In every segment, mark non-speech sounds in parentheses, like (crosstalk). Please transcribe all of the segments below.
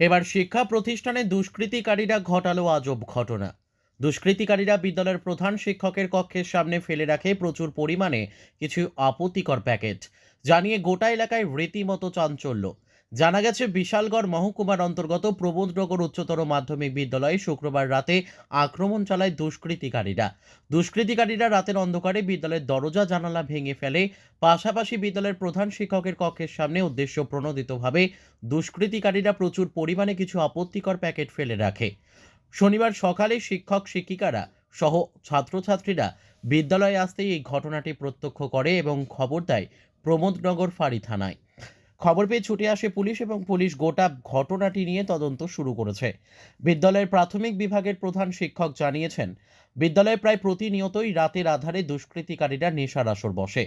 এবার শিক্ষা প্রতিষ্ঠানে দুষ্কৃতিকারীরা ঘটালো আজব ঘটনা। দুষ্কৃতিকারীরা বিদ্যালয়ের প্রধান শিক্ষকের কক্ষের সামনে ফেলে রাখে প্রচুর পরিমাণে কিছু আপত্তিকর প্যাকেট। জানিয়ে গোটা এলাকায় রীতিমতো চাঞ্চল্য। জানা গেছে, বিশালগড় মহকুমার অন্তর্গত প্রবোধনগর উচ্চতর মাধ্যমিক বিদ্যালয়ে শুক্রবার রাতে আক্রমণ চালায় দুষ্কৃতিকারীরা। দুষ্কৃতিকারীরা রাতের অন্ধকারে বিদ্যালয়ের দরজা, জানালা ভেঙে ফেলে। পাশাপাশি বিদ্যালয়ের প্রধান শিক্ষকের কক্ষের সামনে উদ্দেশ্য প্রণোদিতভাবে দুষ্কৃতিকারীরা প্রচুর পরিমাণে কিছু আপত্তিকর প্যাকেট ফেলে রাখে। শনিবার সকালে শিক্ষক, শিক্ষিকারা সহ ছাত্রছাত্রীরা বিদ্যালয়ে আসতেই এই ঘটনাটি প্রত্যক্ষ করে এবং খবর দেয় প্রমোদনগর ফাঁড়ি থানায়। খবর পেয়ে ছুটে আসে পুলিশ এবং পুলিশ গোটা ঘটনাটি নিয়ে তদন্ত শুরু করেছে। বিদ্যালয়ের প্রাথমিক বিভাগের প্রধান শিক্ষক জানিয়েছেন, বিদ্যালয়ে প্রায় প্রতিনিয়তই রাতের আধারে দুষ্কৃতিকারীরা নেশার আসর বসে।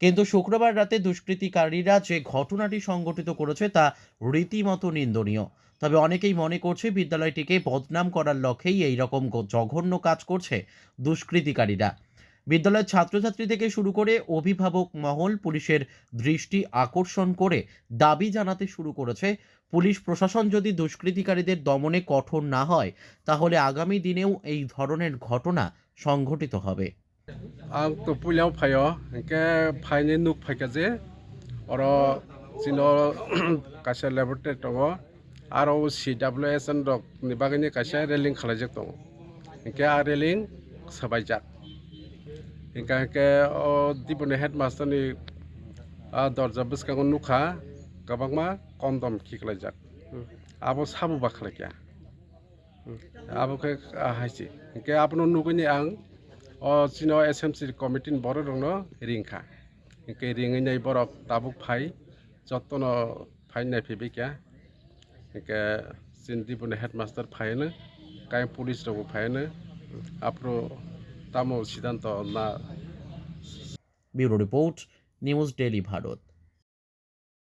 কিন্তু শুক্রবার রাতে দুষ্কৃতিকারীরা যে ঘটনাটি সংঘটিত করেছে তা রীতিমতো নিন্দনীয়। তবে অনেকেই মনে করছে বিদ্যালয়টিকে বদনাম করার লক্ষ্যেই এই রকম জঘন্য কাজ করছে দুষ্কৃতিকারীরা। বিদ্যালয়ের ছাত্রছাত্রী থেকে শুরু করে অভিভাবক মহল পুলিশের দৃষ্টি আকর্ষণ করে দাবি জানাতে শুরু করেছে। পুলিশ প্রশাসন যদি দুষ্কৃতিকারীদের দমনে কঠোর না হয়, তাহলে আগামী দিনেও এই ধরনের ঘটনা সংঘটিত হবে। আম তো পুলিয়াও ফাইও একে ফাইনে নুক ফাইকা যে অর চিন (clears throat) কাছে ল্যাবরেটরি দङ আৰু চি ডাব্লিউ এছ এন দক নিবাগিনি কাছে ৰেলিং খালাইজাক একে আৰু ৰেলিং সাবাইজাক inka ke o dibune headmaster ni dorja biskango nukha kabangma kondom kiklaijak abo sabu bakhlaikya abo ke haisi inke apno nukuni ang o chino smc committee boro rongno ringkha inke ringi nei borok tabuk phai jotno phai nai phibikya inke sin dibune headmaster phai ne kai police rogo phai ne apro তামো সিদ্ধান্ত না bureau report news daily Bharat